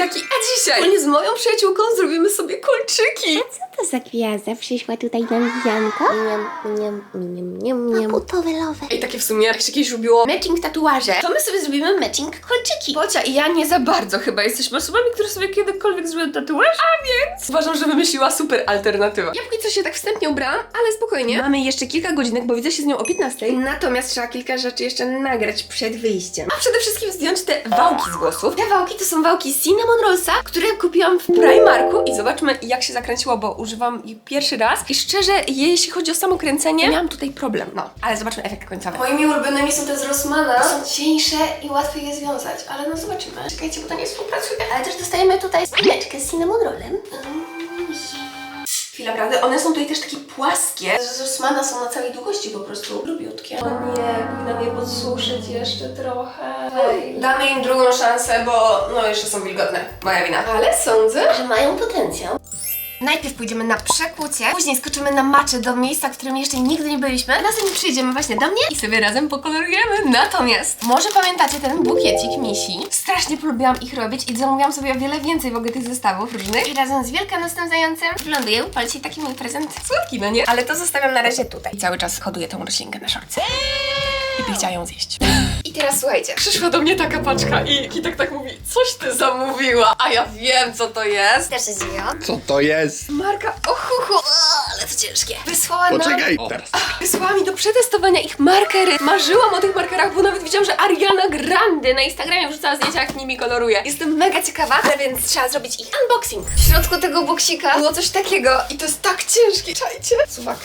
buziaki, a dzisiaj wspólnie z moją przyjaciółką zrobimy sobie kolczyki. Co to za gwiazda przyszła tutaj na widzianko? Miam, miam, miam, miam, miam. Butowe lowe. I takie w sumie, jak się kiedyś lubiło matching tatuaże, to my sobie zrobimy matching kolczyki. Bocia i ja nie za bardzo chyba jesteśmy osobami, które sobie kiedykolwiek zrobią tatuaż, a więc uważam, że wymyśliła super alternatywę. Ja póki się tak wstępnie ubrałam, ale spokojnie. Mamy jeszcze kilka godzinek, bo widzę się z nią o 15. Natomiast trzeba kilka rzeczy jeszcze nagrać przed wyjściem. A przede wszystkim zdjąć te wałki z włosów. Te wałki to są wałki Cinnamon Rollsa, które kupiłam w Primarku i zobaczmy jak się zakręciło, bo używam ich pierwszy raz i szczerze, jeśli chodzi o samo kręcenie, miałam tutaj problem. No, ale zobaczmy efekt końcowy. Moimi ulubionymi są te z Rossmana. Są cieńsze i łatwiej je związać, ale no zobaczymy. Czekajcie, bo to nie współpracuje. Ale też dostajemy tutaj spineczkę z cinnamon rollem. Chwila, prawda? One są tutaj też takie płaskie. Z Rossmana są na całej długości po prostu lubiutkie. O nie, powinnam je podsuszyć jeszcze trochę. Damy im drugą szansę, bo no jeszcze są wilgotne. Moja wina. Ale sądzę, Że mają potencjał. Najpierw pójdziemy na przekłucie, później skoczymy na macze do miejsca, w którym jeszcze nigdy nie byliśmy. Następnie przyjdziemy właśnie do mnie i sobie razem pokolorujemy. Natomiast może pamiętacie ten bukiecik misi? Strasznie polubiłam ich robić i zamówiłam sobie o wiele więcej w ogóle tych zestawów różnych. I razem z wielkanocnym zającem wyląduję u taki mój prezent słodki, no nie? Ale to zostawiam na razie tutaj. I cały czas hoduję tą roślinkę na szorce. I chciała ją zjeść. I teraz słuchajcie. Przyszła do mnie taka paczka i Kitek tak mówi, coś ty zamówiła, a ja wiem co to jest. Też się zdziwiło. Co to jest? Marka Ohuhu, ale to ciężkie. Wysłała Poczekaj! nam... Teraz. Wysłała mi do przetestowania ich markery. Marzyłam o tych markerach, bo nawet widziałam, że Ariana Grande na Instagramie wrzucała zdjęcia, jak nimi koloruje. Jestem mega ciekawa, ale więc trzeba zrobić ich unboxing. W środku tego boksika było coś takiego i to jest tak ciężkie. Czajcie? Suwak.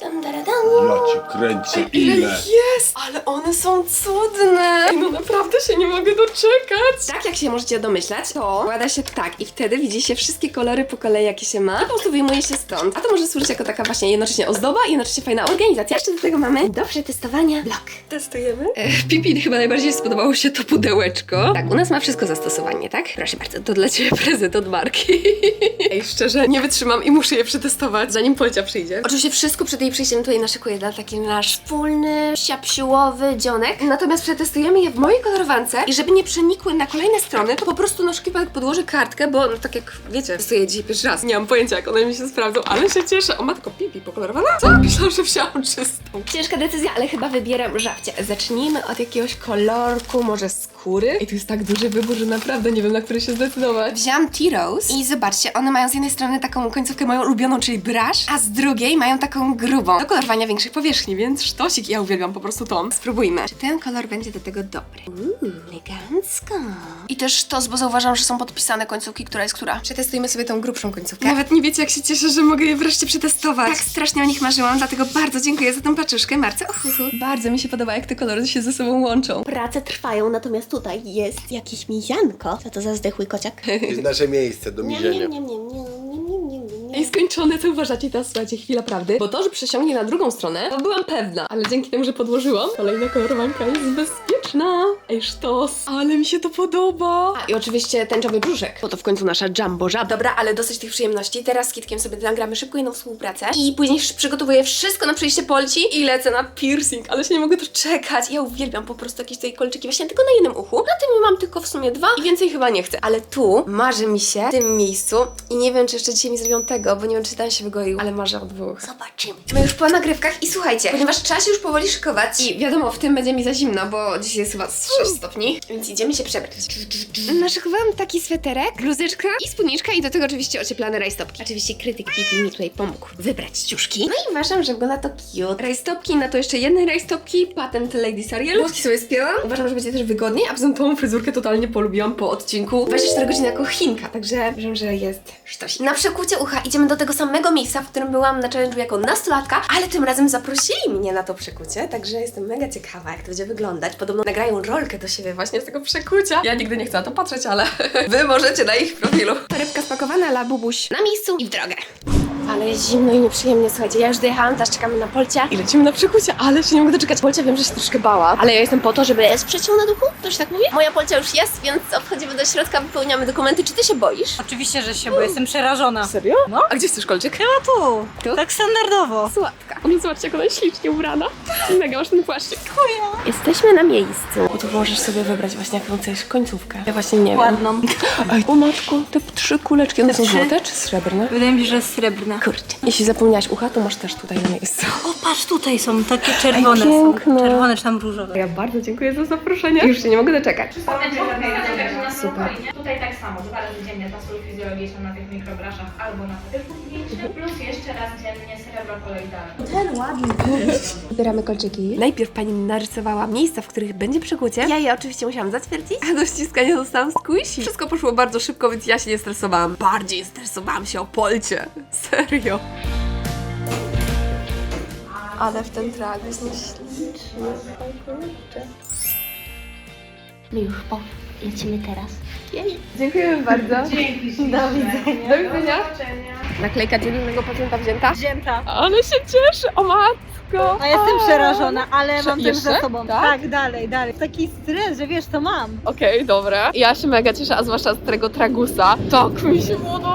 Dam, dara, dam. Ja cię kręcę, Ile jest? Ale one są cudne! Ej, No naprawdę się nie mogę doczekać! Tak jak się możecie domyślać, to składa się tak i wtedy widzi się wszystkie kolory po kolei, jakie się ma i po prostu wyjmuje się stąd. A to może służyć jako taka właśnie jednocześnie ozdoba i jednocześnie fajna organizacja. Jeszcze do tego mamy Do przetestowania blok. Testujemy. E, Pipi chyba najbardziej spodobało się to pudełeczko. Tak, u nas ma wszystko zastosowanie, tak? Proszę bardzo, to dla Ciebie prezent od marki. Ej, szczerze, nie wytrzymam i muszę je przetestować, zanim Polcia przyjdzie. Oczywiście wszystko przed jej przyjściem tutaj naszykuję dla taki nasz wspólny, siapsiłowy dzionek. Natomiast przetestujemy je w mojej kolorowance i żeby nie przenikły na kolejne strony, to po prostu na szkipak podłożę kartkę, bo no tak jak wiecie, testuję je dzisiaj pierwszy raz. Nie mam pojęcia, jak one mi się sprawdzą, ale się cieszę. O matko, Pipi pokolorowana? Co? Myślałam, że wzięłam czystą. Ciężka decyzja, ale chyba wybieram żabcie. Zacznijmy od jakiegoś kolorku, może skóry. I tu jest tak duży wybór, że naprawdę nie wiem, na który się zdecydować. Wzięłam T-Rose i zobaczcie, one mają z jednej strony taką końcówkę moją ulubioną, czyli brush, a z drugiej mają taką grubą, do kolorowania większych powierzchni, więc sztosik. Ja uwielbiam po prostu tą. Spróbujmy, czy ten kolor będzie do tego dobry. Uuu, elegancko. I też sztos, bo zauważam, że są podpisane końcówki, która jest która. Przetestujmy sobie tą grubszą końcówkę. Nawet nie wiecie, jak się cieszę, że mogę je wreszcie przetestować. Tak strasznie o nich marzyłam, dlatego bardzo dziękuję za tą paczuszkę, Marce. Ohuhu. Bardzo mi się podoba, jak te kolory się ze sobą łączą. Prace trwają, natomiast tutaj jest jakieś mizianko. Co to za zdechły kociak? To jest nasze miejsce do mizienia. Niam, niam, niam, niam, niam, skończone, co uważacie teraz? Słuchajcie, chwila prawdy. Bo to, że przesiągnie na drugą stronę, to byłam pewna. Ale dzięki temu, że podłożyłam, kolejna kolorowanka jest bezpieczna. Ej, sztos. Ale mi się to podoba. A, i oczywiście tęczowy brzuszek, bo to w końcu nasza jumbo żaba. Dobra, ale dosyć tych przyjemności. Teraz z Kitkiem sobie nagramy szybko jedną współpracę. I później przygotowuję wszystko na przyjście Polci i lecę na piercing. Ale się nie mogę doczekać. Ja uwielbiam po prostu jakieś tutaj kolczyki właśnie tylko na jednym uchu. Na tym mam tylko w sumie dwa i więcej chyba nie chcę. Ale tu marzy mi się w tym miejscu i nie wiem, czy jeszcze dzisiaj mi zrobią tego, bo nie wiem, czy ten się wygoił, ale marzę o dwóch. Zobaczymy. My już po nagrywkach i słuchajcie, ponieważ trzeba się już powoli szykować i wiadomo, w tym będzie mi za zimno, bo dzisiaj jest chyba z 6 stopni, więc idziemy się przebrać. Naszykowałam taki sweterek, bluzeczka i spódniczka i do tego oczywiście ocieplane rajstopki. Oczywiście krytyk Pipi mi tutaj pomógł wybrać ciuszki. No i uważam, że wygląda to cute. Rajstopki, na to jeszcze jedne rajstopki, patent Lady Sariel. Włoski sobie spięłam. Uważam, że będzie też wygodniej, a poza tym tą fryzurkę totalnie polubiłam po odcinku 24 godziny jako Chinka, także uważam, że jest sztosik. Na przekucie ucha idziemy do tego samego miejsca, w którym byłam na challenge'u jako nastolatka, ale tym razem zaprosili mnie na to przekucie, także jestem mega ciekawa, jak to będzie wyglądać. Podobno nagrają rolkę do siebie właśnie z tego przekucia. Ja nigdy nie chcę na to patrzeć, ale wy możecie na ich profilu. Torebka spakowana, la bubuś na miejscu i w drogę. Ale jest zimno i nieprzyjemnie, słuchajcie, ja już dojechałam, teraz czekamy na Polcia i lecimy na przekucie, ale się nie mogę doczekać. Polcia wiem, że się troszkę bała, ale ja jestem po to, żeby z przyjaciół na duchu, to się tak mówi? Moja Polcia już jest, więc wchodzimy do środka, wypełniamy dokumenty. Czy ty się boisz? Oczywiście, że się, bo jestem przerażona. Serio? No. A gdzie chcesz kolczyk? Chyba tu. Tu? Tak standardowo. Słodka. No zobaczcie, jak ona jest ślicznie ubrana. Mega masz ten płaszczyk. Jesteśmy na miejscu. I tu możesz sobie wybrać właśnie jaką chcesz końcówkę. Ja właśnie nie wiem. Ładną. O matko, te trzy kuleczki, one są trzy? złote czy srebrne? Wydaje mi się, że jest srebrna. Kurczę. Jeśli zapomniałaś ucha, to masz też tutaj na miejscu. O, patrz, tutaj są takie czerwone. Ej, są. piękne. Czerwone czy tam różowe. Ja bardzo dziękuję za zaproszenie. Już się nie mogę doczekać. Super. Tutaj tak samo, dwa razy dziennie ta sól fizjologiczna na tych mikrobraszach albo na higienicznym, plus jeszcze raz dziennie srebro koloidalne. Wybieramy kolczyki. Najpierw pani narysowała miejsca, w których będzie przekucie. Ja je oczywiście musiałam zatwierdzić, a do ściskania zostałam squishy. Wszystko poszło bardzo szybko, więc ja się nie stresowałam. Bardziej stresowałam się o Polcie. Serio. Ale w ten tragus jest śliczny. My już po. Lecimy teraz. Dziękujemy bardzo. Dzięki Do widzenia. Do widzenia. Naklejka dziennego pacjenta wzięta. Wzięta. Ale się cieszę, o matko. A jestem przerażona, ale Prze- mam jeszcze? za sobą. Tak? Tak? dalej, dalej. Taki stres, że wiesz, to mam. Okej, dobra. Ja się mega cieszę, a zwłaszcza z tego tragusa. Tak mi się podoba.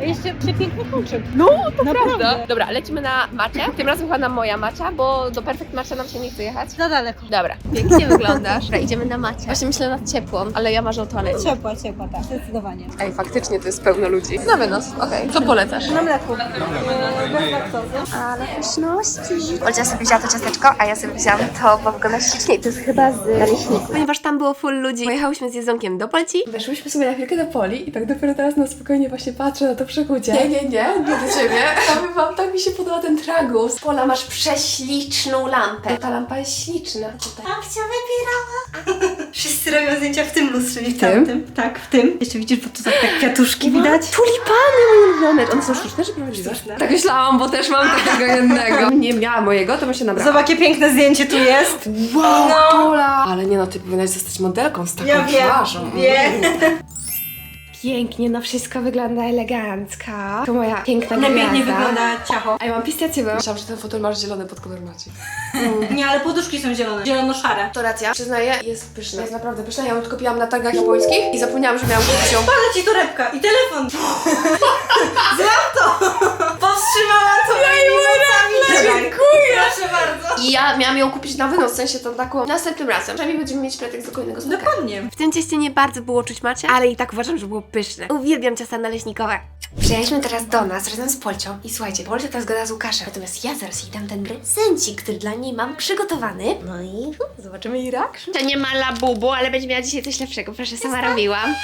A jeszcze przepiękny kluczyk. No, to Naprawdę. prawda. Dobra, lecimy na macie. Tym razem chyba na moja macia, bo do Perfect Macia nam się nie chce jechać. Za daleko. Dobra, pięknie wyglądasz. Dobra, idziemy na macie. Właśnie myślę nad ciepłą, ale ja marzę o toalecie. Ciepła, ciepła, tak. Zdecydowanie. Ej, faktycznie to jest pełno ludzi. Na wynos, okej. Co polecasz? Na mleku. Bez laktozy. Ale pyszności. Olcia sobie wzięła to ciasteczko, a ja sobie wzięłam to, bo wygląda ślicznie. To jest chyba z naleśników. Ponieważ tam było full ludzi, pojechałyśmy z jedzonkiem do Polci. Weszłyśmy sobie na chwilkę do Poli i tak dopiero teraz na spokojnie właśnie patrzę na to przekucie. Nie, nie, nie, nie do ciebie. Powiem wam, tak mi się podoba ten tragus. Pola, masz prześliczną lampę. Ta lampa jest śliczna. Tutaj. Babcia wybierała. Wszyscy robią zdjęcia w tym lustrze, nie w tym? tamtym. Tak, w tym. Jeszcze widzisz, bo tu tak tak kwiatuszki widać. Tulipany moje ulubione. One są sztuczne czy prawdziwe? Tak myślałam, bo też mam takiego jednego. Nie miała mojego, to bym się nabrała. Zobacz, jakie piękne zdjęcie tu jest. Wow, No. Pola! Ale nie no, ty powinnaś zostać modelką z taką Ja wiem, twarzą. wiem. Pięknie, no wszystko wygląda elegancko. To moja piękna Najpiękniej gwiazda. wygląda ciacho. A ja mam pistacjową. Myślałam, że ten fotel masz zielony pod kolor maci. Nie, ale poduszki są zielone. Zielono-szare. To racja, przyznaję, jest pyszna. Jest naprawdę pyszna. Ja ją kupiłam na targach japońskich i zapomniałam, że miałam kupić ją. Ci torebka i telefon. Złap to. I ja miałam ją kupić na wynos, w sensie tą taką następnym razem. Przynajmniej będziemy mieć pretekst do kolejnego spotkania. Dokładnie. W tym cieście nie bardzo było czuć macie, ale i tak uważam, że było pyszne. Uwielbiam ciasta naleśnikowe. Przyjechaliśmy teraz do nas razem z Polcią i słuchajcie, Polcia teraz gada z Łukaszem, natomiast ja zaraz jej dam ten prezencik, który dla niej mam przygotowany. No i zobaczymy jej reakcję. To nie ma labubu, ale będzie miała dzisiaj coś lepszego. Proszę, sama robiłam.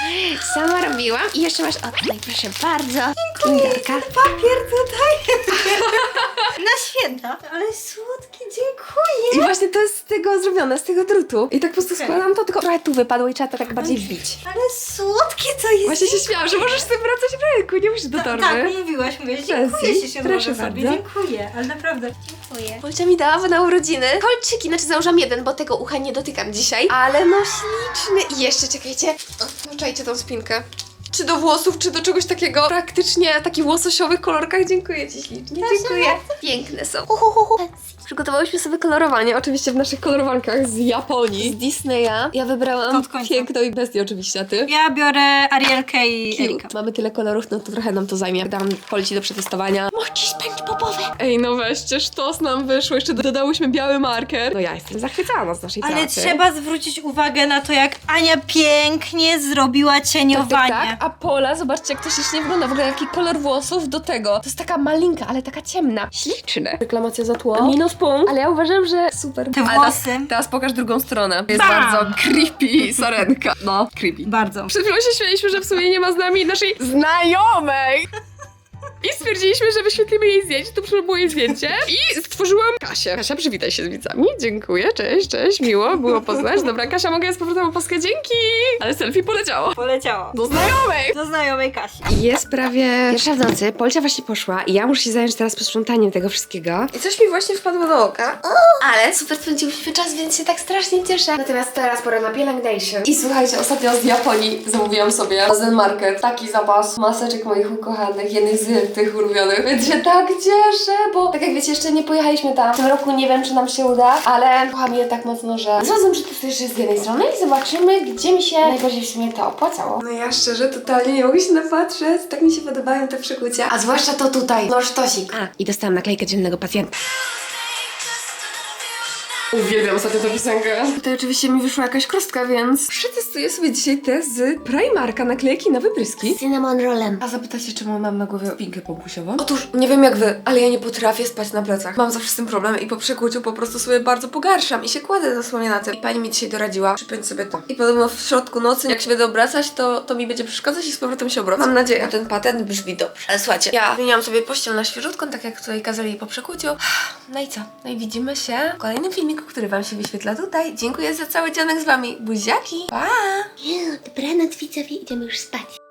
Sama robiłam. I jeszcze masz, o tutaj, proszę bardzo. Kinderka. Papier tutaj. Na święta. Ale słodki, dziękuję. I właśnie to jest z tego zrobione, z tego drutu. I tak po prostu Okej. składam to, tylko trochę tu wypadło i trzeba to tak bardziej wbić. Ale słodkie to jest. Właśnie się śmiałam, że możesz z tym wracać w ręku, nie musisz do Ta- torby. Tak, mówiłaś, mówiłaś. Dziękuję ci się Proszę może sobie. bardzo. Dziękuję, ale naprawdę. Dziękuję. Polcia mi dała na urodziny kolczyki, znaczy założam jeden, bo tego ucha nie dotykam dzisiaj. Ale no śliczny. I jeszcze czekajcie, czajcie tą spinkę. Czy do włosów, czy do czegoś takiego praktycznie takich łososiowych kolorkach. Dziękuję Ci ślicznie, dziękuję. Piękne są. Uhuhuhu. Przygotowałyśmy sobie kolorowanie, oczywiście w naszych kolorowankach z Japonii, z Disneya. Ja wybrałam Od końca. piękną i bestię oczywiście, a Ty? Ja biorę Arielkę i Erika. Mamy tyle kolorów, no to trochę nam to zajmie. Dam Polci do przetestowania. Moci spędź popowe. Ej, no weźcie, sztos nam wyszło, jeszcze dodałyśmy biały marker. No ja jestem zachwycona z naszej Ale pracy. trzeba zwrócić uwagę na to, jak Ania pięknie zrobiła Tak, cieniowanie. tak, tak. A Pola, zobaczcie, jak to ślicznie wygląda. W ogóle jaki kolor włosów do tego. To jest taka malinka, ale taka ciemna. Śliczne. Reklamacja za tło. Minus punkt. Ale ja uważam, że super. Te Ale włosy. Teraz, teraz pokaż drugą stronę. Jest Bam! bardzo creepy sarenka. No, creepy. Bardzo. Przed chwilą się śmialiśmy, że w sumie nie ma z nami naszej znajomej. I stwierdziliśmy, że wyświetlimy jej zdjęcie, to było jej zdjęcie i stworzyłam Kasię. Kasia, przywitaj się z widzami. Dziękuję, cześć, cześć, miło było poznać. Dobra, Kasia, mogę z powrotem opaskę, dzięki. Ale selfie poleciało. Poleciało. Do znajomej. Do znajomej Kasi. Jest prawie pierwsza w nocy, Polcia właśnie poszła i ja muszę się zająć teraz posprzątaniem tego wszystkiego. I coś mi właśnie wpadło do oka. ale super spędziłyśmy czas, więc się tak strasznie cieszę. Natomiast teraz pora na pielęgnation. I słuchajcie, ostatnio z Japonii zamówiłam sobie na Zen Market taki zapas maseczek moich ukochanych, jednych z tych ulubionych. Więc się tak cieszę, bo tak jak wiecie, jeszcze nie pojechaliśmy tam. W tym roku nie wiem, czy nam się uda, ale kocham je tak mocno, że zrozum, że to też jest z jednej strony i zobaczymy, gdzie mi się najbardziej w sumie to opłacało. No ja szczerze totalnie nie mogę się napatrzeć. Tak mi się podobają te przekucia. A zwłaszcza to tutaj. No sztosik. A, i dostałam naklejkę dzielnego pacjenta. Uwielbiam ostatnio tę piosenkę. Tutaj oczywiście mi wyszła jakaś kostka, więc przetestuję sobie dzisiaj te z Primarka naklejki na wypryski. Cinnamon rollem. A zapytacie, czemu mam na głowie opinkę pąkusiową? Otóż, nie wiem jak wy, ale ja nie potrafię spać na plecach. Mam zawsze z tym problem i po przekuciu po prostu sobie bardzo pogarszam i się kładę dosłownie na tym. I pani mi dzisiaj doradziła, przypiąć sobie to. I podobno w środku nocy, jak się będę obracać, to, to mi będzie przeszkadzać i z powrotem się obracam. Mam nadzieję, że ten patent brzmi dobrze. Ale słuchajcie, ja zmieniłam sobie pościel na świeżutką, tak jak tutaj kazali po przekuciu. No i co? No i widzimy się w kolejnym filmiku, który wam się wyświetla tutaj. Dziękuję za cały dzianek z wami. Buziaki! Pa! Dobranoc widzowie, idziemy już spać.